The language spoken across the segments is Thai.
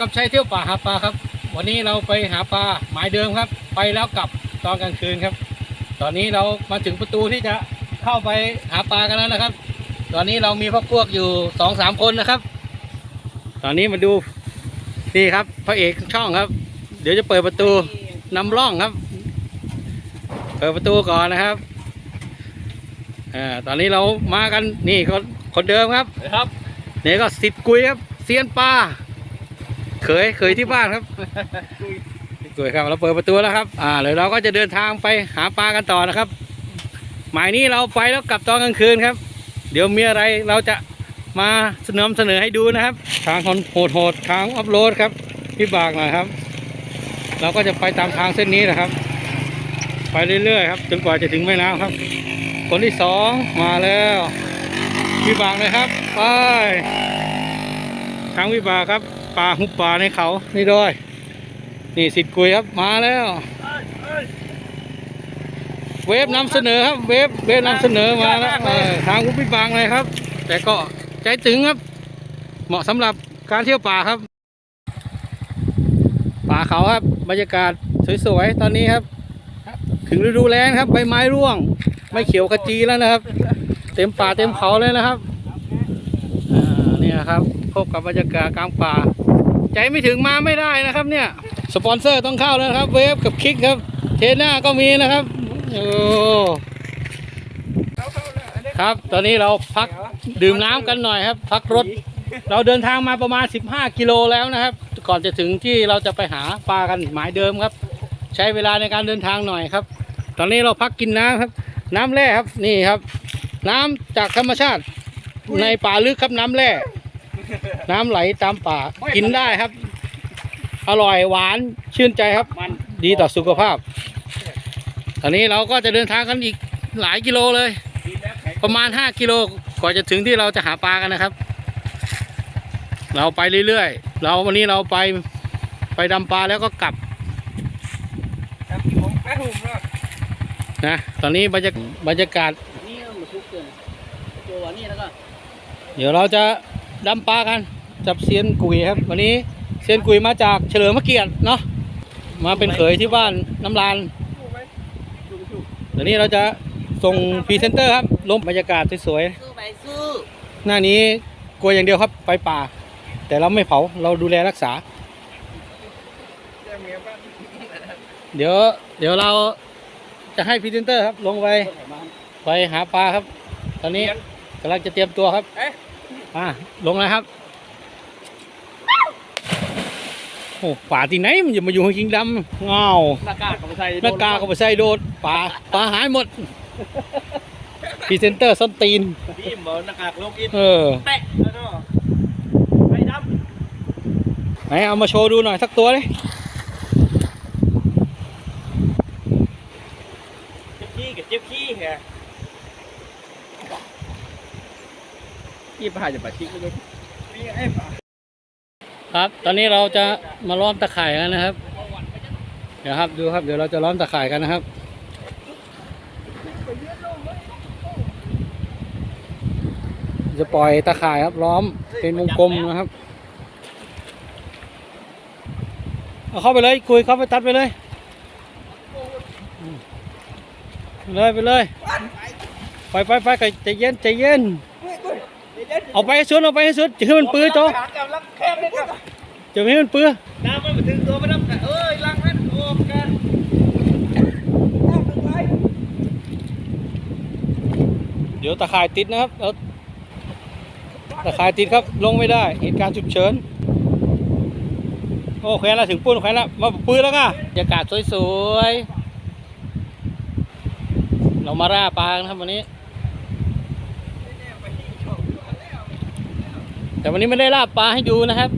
กับชัยเที่ยวป่าหาปลาครับ วันนี้เราไปหาปลาหมายเดิมครับ ไปแล้วกลับตอนกลางคืนครับ ตอนนี้เรามาถึงประตูที่จะเข้าไปหาปลากันแล้วนะครับ ตอนนี้เรามีพักพวกอยู่สองสามคนนะครับ ตอนนี้มาดูนี่ครับพระเอกช่องครับ เดี๋ยวจะเปิดประตูนำร่องครับ เปิดประตูก่อนนะครับอ่าตอนนี้เรามากันนี่คนคนเดิมครับครับนี่ก็สิทธิ์กุยครับเซียนปลา เขยเขยที่บ้านครับกุยครับเราเปิดประตูแล้วครับ อ่าเดี๋ยวเราก็จะเดินทางไปหาปลากันต่อนะครับ หมายนี้เราไปแล้วกลับตอนกลางคืนครับ เดี๋ยวมีอะไรเราจะมาเสนอเสนอให้ดูนะครับ ทางคนโหดโหดๆทางอัพโหลดครับพี่บากหน่อยครับ เราก็จะไปตามทางเส้นนี้นะครับ ไปเรื่อยๆครับจนกว่าจะถึงแม่น้ำครับ คนที่สองมาแล้วพี่บากเลยครับไปทางวิบากครับ ป่าหุบป่าในเขา นี่ด้วย นี่สิทธิ์กุยครับมาแล้ว เวฟนำเสนอครับ เวฟเวฟนำเสนอมาแล้วทางหุบวิบากเลยครับ แต่ก็ใจถึงครับ เหมาะสำหรับการเที่ยวป่าครับ ป่าเขาครับ บรรยากาศสวยๆตอนนี้ครับ ถึงฤดูแล้งครับ ใบไม้ร่วง ไม่เขียวขจีแล้วนะครับ เต็มป่าเต็มเขาเลยนะครับอ่าเนี่ยครับพบกับบรรยากาศกลางป่า ใจไม่ถึงมาไม่ได้นะครับ เนี่ยสปอนเซอร์ต้องเข้าแล้วครับ เวฟกับคิกครับ เทน่าก็มีนะครับโอ้ครับ ตอนนี้เราพักดื่มน้ำกันหน่อยครับ พักรถ เราเดินทางมาประมาณ 15 กิโลแล้วนะครับ ก่อนจะถึงที่เราจะไปหาปลากันหมายเดิมครับ ใช้เวลาในการเดินทางหน่อยครับ ตอนนี้เราพักกินน้ำครับ น้ำแร่ครับนี่ครับ น้ำจากธรรมชาติในป่าลึกครับน้ำแร่ น้ำไหลตามป่ากินได้ครับ อร่อยหวานชื่นใจครับมันดีต่อสุขภาพ ตอนนี้เราก็จะเดินทางกันอีกหลายกิโลเลยดีแล้วแข็งประมาณ 5 กิโลกว่าจะถึงที่เราจะหาปลากันนะครับ เราไปเรื่อยๆ เราวันนี้เราไปไปดำปลาแล้วก็กลับครับผมแป๊หุ่มแล้วนะตอนนี้บรรยากบรรยากาศนี่มันทุกเกินตัวนี่แล้วก็เดี๋ยวเราจะดำปลากัน จับเซียนกุยครับ วันนี้เซียนกุยมาจากเฉลิมพระเกียรติเนาะมาเป็นเขยที่บ้านน้ำลานเดี๋ยวนี้เราจะส่งพรีเซนเตอร์ครับลมบรรยากาศสวยสู้ไปสู้ๆหน้านี้กลัวอย่างเดียวครับไปป่า แต่เราไม่เผาเราดูแลรักษา เดี๋ยวเดี๋ยวเราจะให้พรีเซนเตอร์ครับลงไปไปหาปลาครับ ตอนนี้กำลังจะเตรียมตัวครับเอ๊ะอ่าลงเลยครับ โอ้ป่าที่ไหนมันจะมาอยู่ในคิงดำเงาหน้ากากของไทยหน้ากากก็ไปใส่โดดป่าป่าหายหมดพรีเซนเตอร์ส้นตีนพี่เหมือนหน้ากากโลกินเออแปะแล้วก็ไอ้ดไหนเอามาโชว์ดูหน่อยสักตัวเลยำเจ็บขี้กับเจ็บขี้ไงยี่ป้าจะปะชิกเลยนี่ไอ้ป้า ครับ ตอนนี้เราจะมาล้อมตะข่ายกันนะครับ เดี๋ยวครับดูครับ เดี๋ยวเราจะล้อมตะข่ายกันนะครับ จะปล่อยตะข่ายครับล้อมเป็นวงกลมนะครับ เอาเข้าไปเลยคุยเข้าไปตัดไปเลยไปเลยไปเลยไปไปไปใจเย็นใจเย็น เอาไปให้สุดเอาไปให้สุดจะให้มันปื้อโจหากำลังแคบเลยครับจะไม่ให้มันปื้อน้ำมันมาถึงตัวไม่ต้องเอ้ยลังนั้นโอ้กันเดี๋ยวตะข่ายติดนะครับแล้วตะข่ายติดครับลงไม่ได้เหตุการณ์ฉุกเฉินโอ้แขวนแล้วถึงปุ้นแขวนแล้วมาปื้อแล้วก็บรรยากาศสวยๆเรามาล่าปลากันครับวันนี้ แต่วันนี้ไม่ได้ล่าปลาให้ดูนะครับ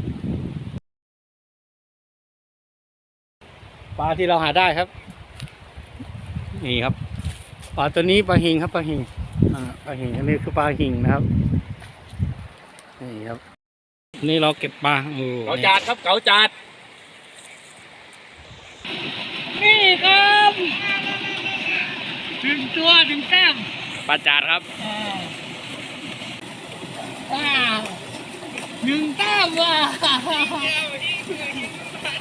ปลาที่เราหาได้ครับ นี่ครับ ปลาตัวนี้ปลาหิงครับปลาหิงอ่าปลาหิงอันนี้คือปลาหิงนะครับ นี่ครับ นี่เราเก็บปลาโอ้เกาจาดครับเกาจาดนี่ครับถึงตัวถึงแต้มปลาจาดครับว้าว หนึ่งแต้มว่ะ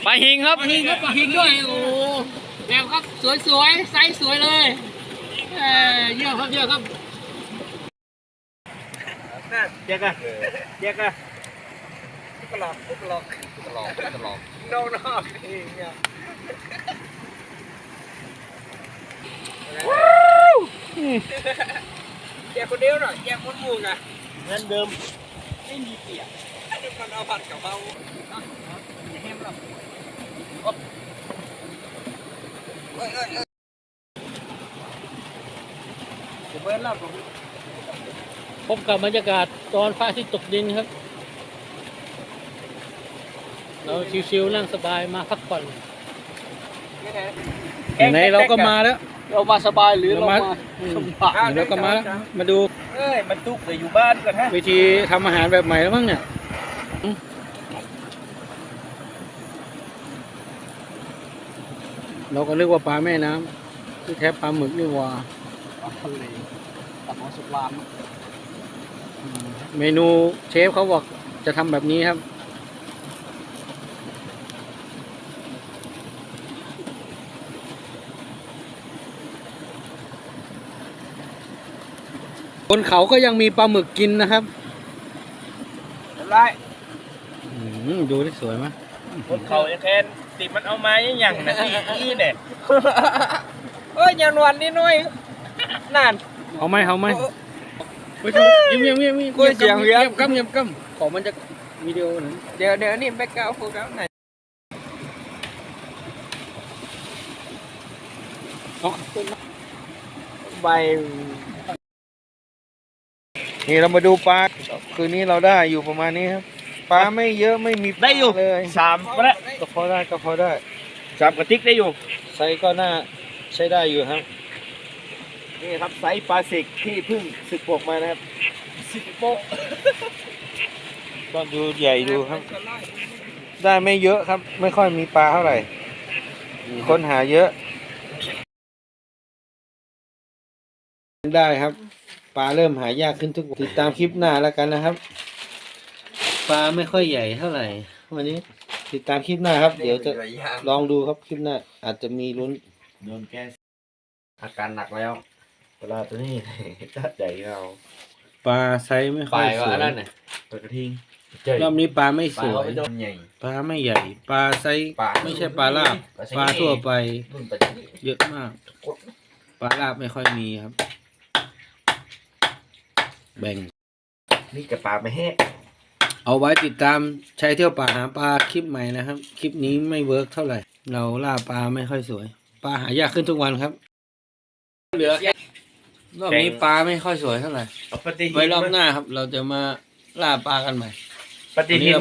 ปลาหิงครับปลาหิงครับปลาหิงด้วยโอ้แบบครับสวยๆไซส์สวยเลยเออเยี่ยมครับเยี่ยมครับเจ๊กันเจ๊กันกลอกกลอกกลอกกลอกโน่นอเองเนี่ยแกคนเดียวหน่อยแกคนมูกอะเงินเดิมไม่มีเปียก มันเอาผัดกับเขาอย่ากเอ้ยเอ้ยเอ้ยผมเบิ้ลแล้วผมพบกับบรรยากาศตอนพระอาทิตย์ตกดินครับ เราชิวๆนั่งสบายมาพักผ่อนไหนเราก็มาแล้ว เรามาสบายหรือเราเรามามาอืมเดี๋ยเราก็มาแล้วมาดูเอ้ยมันตุกเลยอยู่บ้านก่อนฮะวิธีทำอาหารแบบใหม่แล้วมั้งเนี่ย เราก็นึกว่าปลาแม่น้ำที่แท้ปลาหมึกนี่หว่าทะเลตัดหัวสุกลามอืมเมนูเชฟเขาบอกจะทำแบบนี้ครับบนเขาก็ยังมีปลาหมึกกินนะครับไร อืมดูที่สวยไหมบนเขาจะแคนติมันเอามาอย่างนะที่นี่เนี่ยเอ้ยยันวันนี้หน่อยนั่นเอาไหมเอาไหมไปดูยิ้มยิ้มยิ้มยิ้มกล้วยเสียงเวียนเงียบกัมเงียบกัมขอมันจะวิดีโอหน่อยเดี๋ยวเดี๋ยวนี่แบ็กกราวด์โฟกัสไหนเอาใบนี่เรามาดูปลาคืนนี้เราได้อยู่ประมาณนี้ครับ ปลาไม่เยอะไม่มีปลาได้อยู่เลยสามก็ได้ก็พอได้ก็พอได้สามกระติกได้อยู่ไซส์ก็น่าใช้ได้อยู่ครับนี่ครับไซส์ปลาสิกที่เพิ่งสึกปกมานะครับสิกปกก็ดูใหญ่ดูครับ ได้ไม่เยอะครับ ไม่ค่อยมีปลาเท่าไหร่คนหาเยอะ ได้ครับ ปลาเริ่มหายากขึ้นทุกวันติดตามคลิปหน้าแล้วกันนะครับ ปลาไม่ค่อยใหญ่เท่าไหร่ วันนี้ติดตามคลิปหน้าครับ เดี๋ยวจะลองดูครับคลิปหน้า อาจจะมีลุ้นโดนแก้อาการหนักแล้วเวลาตัวนี้ จัดใหญ่เราปลาไซส์ไม่ค่อยสวยตัวกระทิงรอบนี้ปลาไม่ปสลาวยเขาโดนใหญ่ปลาไม่ใหญ่ ปลาไซส์ปลาไม่ใช่ปลาลาบปลาไซส์ปลาทั่วไป รุ่นปลาจิ๋วเยอะมาก ปลาลาบไม่ค่อยมีครับ แบ่ง นี่กระปลาไม่แห้ง เอาไว้ติดตามใช้เที่ยวป่าหาปลาคลิปใหม่นะครับ คลิปนี้ไม่เวิร์กเท่าไหร่ เราล่าปลาไม่ค่อยสวย ปลาหายากขึ้นทุกวันครับ เหลือ รอบนี้ปลาไม่ค่อยสวยเท่าไหร่เอาปฏิไว้รอบหน้าครับ เราจะมาล่าปลากันใหม่ปฏิทิน